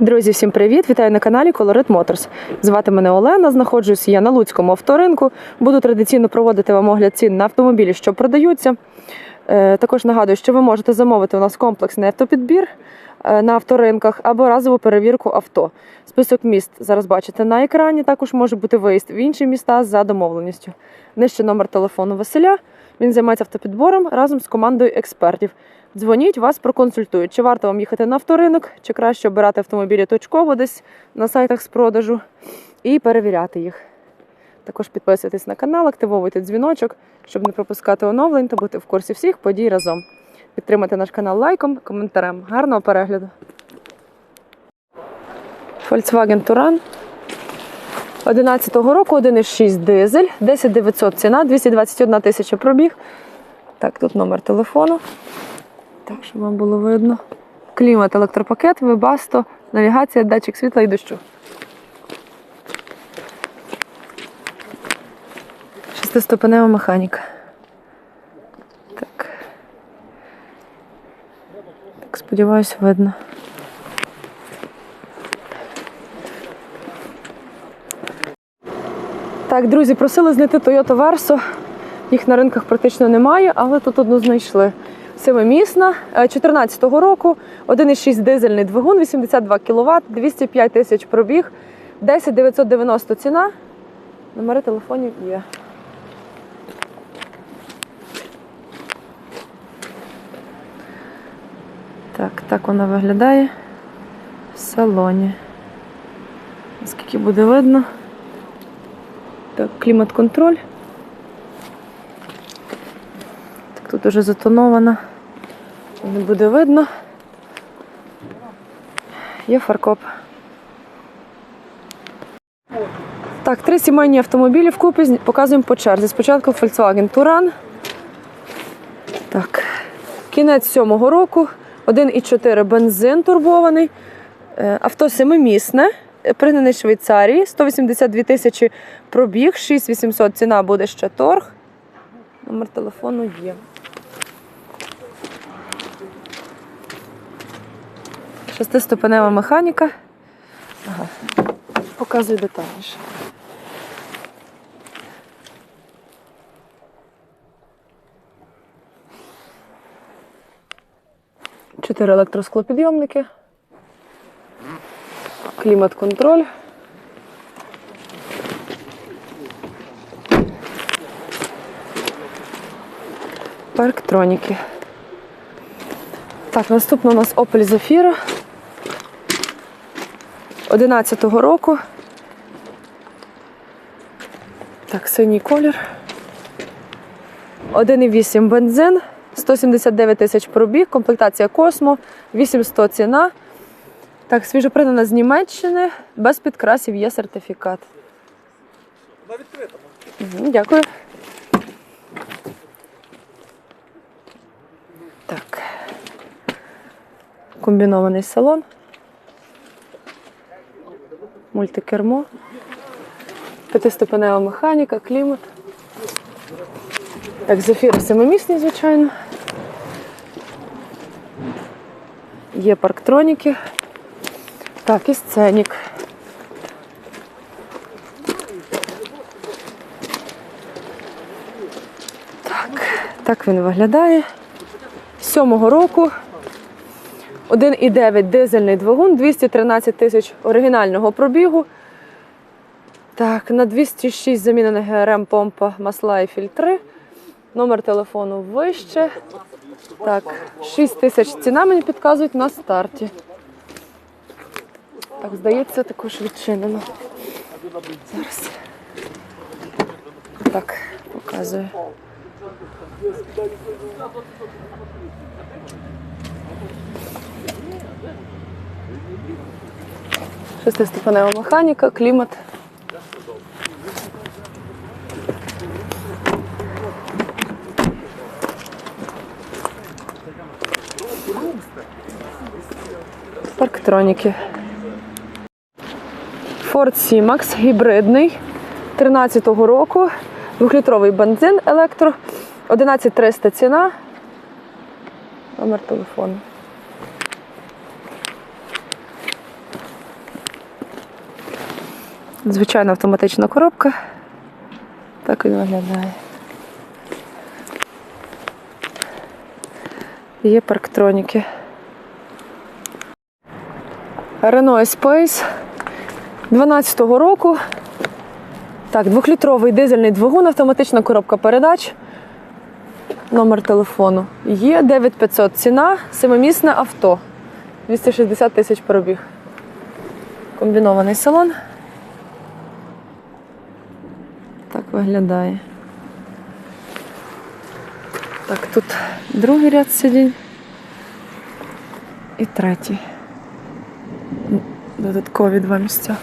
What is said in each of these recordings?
Друзі, всім привіт! Вітаю на каналі Colorit Motors. Звати мене Олена. Знаходжусь я на Луцькому авторинку. Буду традиційно проводити вам огляд цін на автомобілі, що продаються. Е, Також нагадую, що ви можете замовити у нас комплексний автопідбір е, на авторинках або разову перевірку авто. Список міст зараз бачите на екрані. Також може бути виїзд в інші міста за домовленістю. Нижче номер телефону Василя. Він займається автопідбором разом з командою експертів. Дзвоніть, вас проконсультують, чи варто вам їхати на авторинок, чи краще обирати автомобілі точково десь на сайтах з продажу і перевіряти їх. Також підписуйтесь на канал, активовуйте дзвіночок, щоб не пропускати оновлень та бути в курсі всіх подій разом. Підтримайте наш канал лайком, коментарем. Гарного перегляду. Volkswagen Touran 11-го року 1,6 дизель, 10 900 ціна, 221 тисяча пробіг. Так, тут номер телефону. Так, щоб вам було видно. Клімат, електропакет, вебасто, навігація, датчик світла і дощу. Шестиступенева механіка. Так. Так, сподіваюсь, видно. Так, друзі, просили знайти Toyota Verso. Їх на ринках практично немає, але тут одну знайшли. Семимісна, 14-го року, 1,6 дизельний двигун, 82 кВт, 205 тисяч пробіг, 10 990 ціна. Номери телефонів є. Так, так вона виглядає в салоні. Наскільки буде видно. Так, клімат-контроль. Так, тут уже затонована. Не буде видно. Є фаркоп. Так, три сімейні автомобілі вкупі показуємо по черзі. Спочатку Volkswagen Touran. Так. Кінець сьомого року. 1,4 бензин турбований. Е, Авто семимісне. Пригнаний з Швейцарії. 182 тисячі пробіг, 6800 ціна буде ще торг. Номер телефону є. Шестиступенева механіка. Ага. Показую детальніше. Чотири електросклопідйомники. Клімат-контроль. Парктроніки. Так, наступна у нас Opel Zafira 11-го року. Так, синій колір. 1,8 бензин, 179 тисяч пробіг, комплектація Космо, 800 ціна. Так, свіжопринена з Німеччини, без підкрасів є сертифікат. Вона відкрита. Мгм, Дякую. Так. Комбінований салон. Мультикермо. П'ятиступенева механіка, клімат. Так, зефіри семимісні, звичайно. Є парктроніки. Так, і сценік. Так він виглядає. Сьомого року 1,9 дизельний двигун, 213 тисяч оригінального пробігу. Так, на 206 замінена ГРМ помпа масла і фільтри. Номер телефону вище. Так, 6 тисяч ціна мені підказують на старті. Так, здається, також відчинено. Зараз. Так, показую. Шестиступенева механіка, клімат. Парктроніки. Ford C-Max гібридний 13-го року. Двохлітровий бензин електро. 11300 ціна. Номер телефону. Звичайна автоматична коробка. Так він виглядає. Є парктроніки. Renault Space 12-го року. Так, двохлітровий дизельний двигун, автоматична коробка передач. Номер телефону. Є 9500 ціна, семимісне авто. 260 тисяч пробіг. Комбінований салон. Так виглядає. Так, тут другий ряд сидінь. І третій. Додаткові два місця.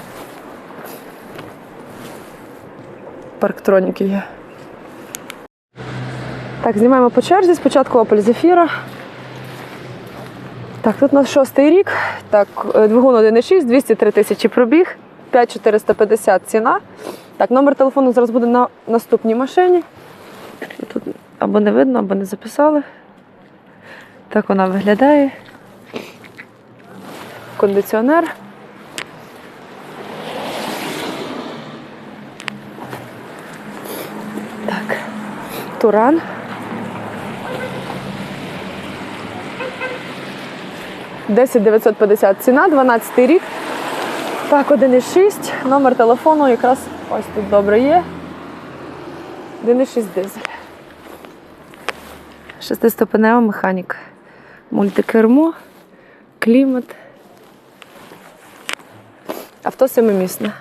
Парктроніки є. Так, знімаємо по черзі. Спочатку Opel Zafira. Так, тут у нас шостий рік. Так, е, двигун 1,6, 203 тисячі пробіг, 5450 ціна. Так, номер телефону зараз буде на наступній машині. Тут або не видно, або не записали. Так вона виглядає. Кондиціонер. Туран. Десять 950 ціна, 12 рік. Так, 1,6. Номер телефону якраз ось тут добре є. 1,6 дизель. Шестиступенева механіка. Мультикермо, клімат. Авто семимісне.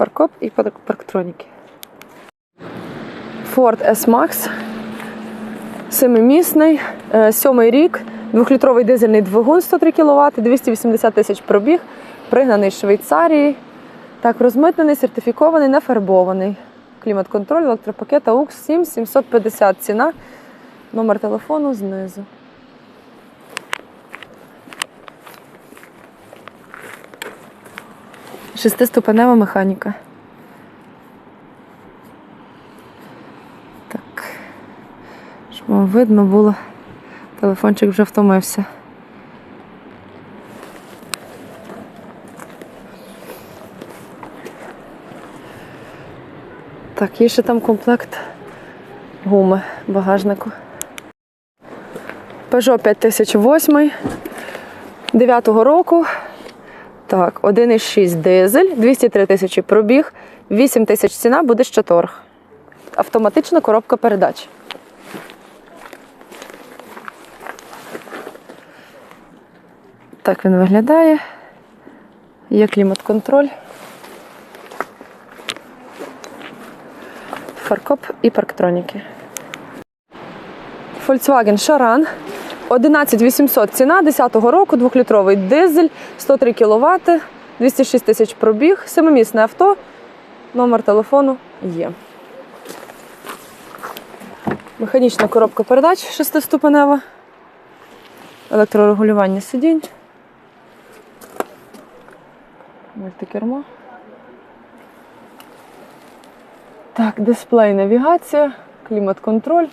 Фаркоп і парктроніки. Ford S-Max. Семимісний, е, сьомий рік, двохлітровий дизельний двигун 103 кВт, 280 тисяч пробіг, пригнаний з Швейцарії. Так, розмитнений, сертифікований, не фарбований. Клімат-контроль, електропакет AUX 7 750 ціна. Номер телефону знизу. Шестиступенева механіка. Так. Щоб вам видно було. Телефончик вже втомився. Так, є ще там комплект гуми багажнику. Peugeot 5008 9-го року. Так, 1,6 дизель, 203 тисячі пробіг, 8 тисяч ціна, буде ще торг. Автоматична коробка передач. Так він виглядає. Є клімат-контроль. Фаркоп і парктроніки. Volkswagen Charan 11800 ціна 10-го року, 2-літровий дизель, 103 кВт, 206 тисяч пробіг, семимісне авто. Номер телефону є. Механічна коробка передач шестиступенева, електрорегулювання сидінь. Мультикермо. Так, дисплей навігація, клімат-контроль.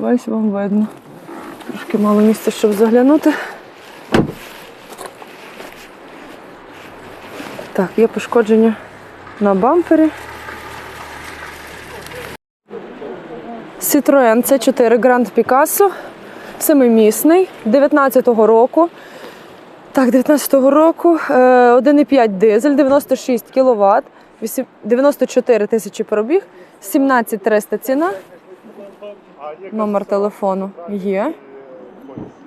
Так, сподіваюся, вам видно. Трошки мало місця, щоб заглянути. Так, є пошкодження на бампері. Citroen C4 Grand Picasso, семимісний, 19-го року. Так, 19-го року, е, 1,5 дизель, 96 кВт, 94 тисячі пробіг, 17 300 ціна. Номер телефону є.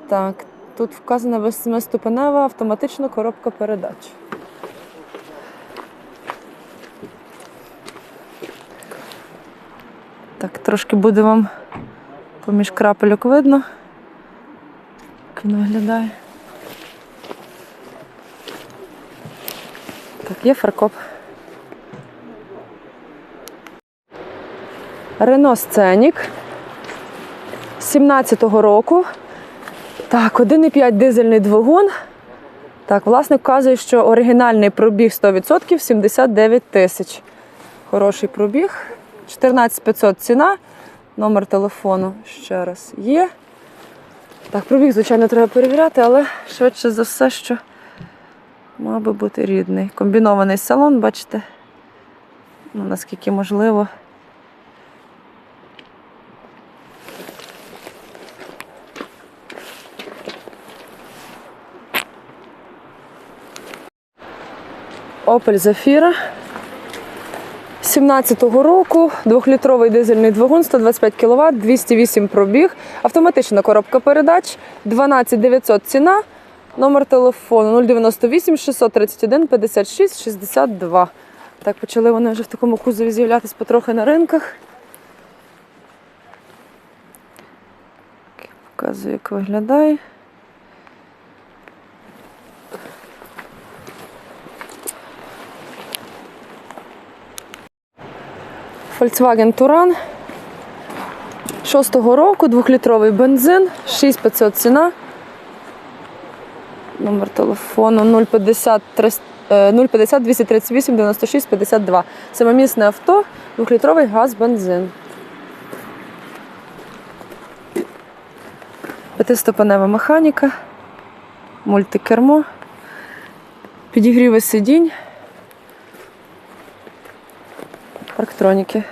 Так, тут вказана восьмиступенева автоматична коробка передач. Так, трошки буде вам поміж крапельок видно. Як він виглядає. Так, є фаркоп. Рено Сценік 17-го року. Так, 1,5 дизельний двигун. Так, власник вказує, що оригінальний пробіг 100% 79 тисяч. Хороший пробіг. 14500 ціна. Номер телефону ще раз є. Так, пробіг, звичайно, треба перевіряти, але швидше за все, що мав би бути рідний. Комбінований салон, бачите? Ну, наскільки можливо. Opel Zafira 17-го року, двохлітровий дизельний двигун, 125 кВт, 208 пробіг, автоматична коробка передач, 12 900 ціна, номер телефону 098 631 56 62. Так, почали вони вже в такому кузові з'являтися потрохи на ринках. Показую, як виглядає. Volkswagen Touran 6-го року, двохлітровий бензин, 6500 ціна. Номер телефону 050 300, е, 050 238 96 52. Самомісне авто, двохлітровий газ, бензин. П'ятиступенева механіка, мультикермо, підігріви сидінь, парктроніки.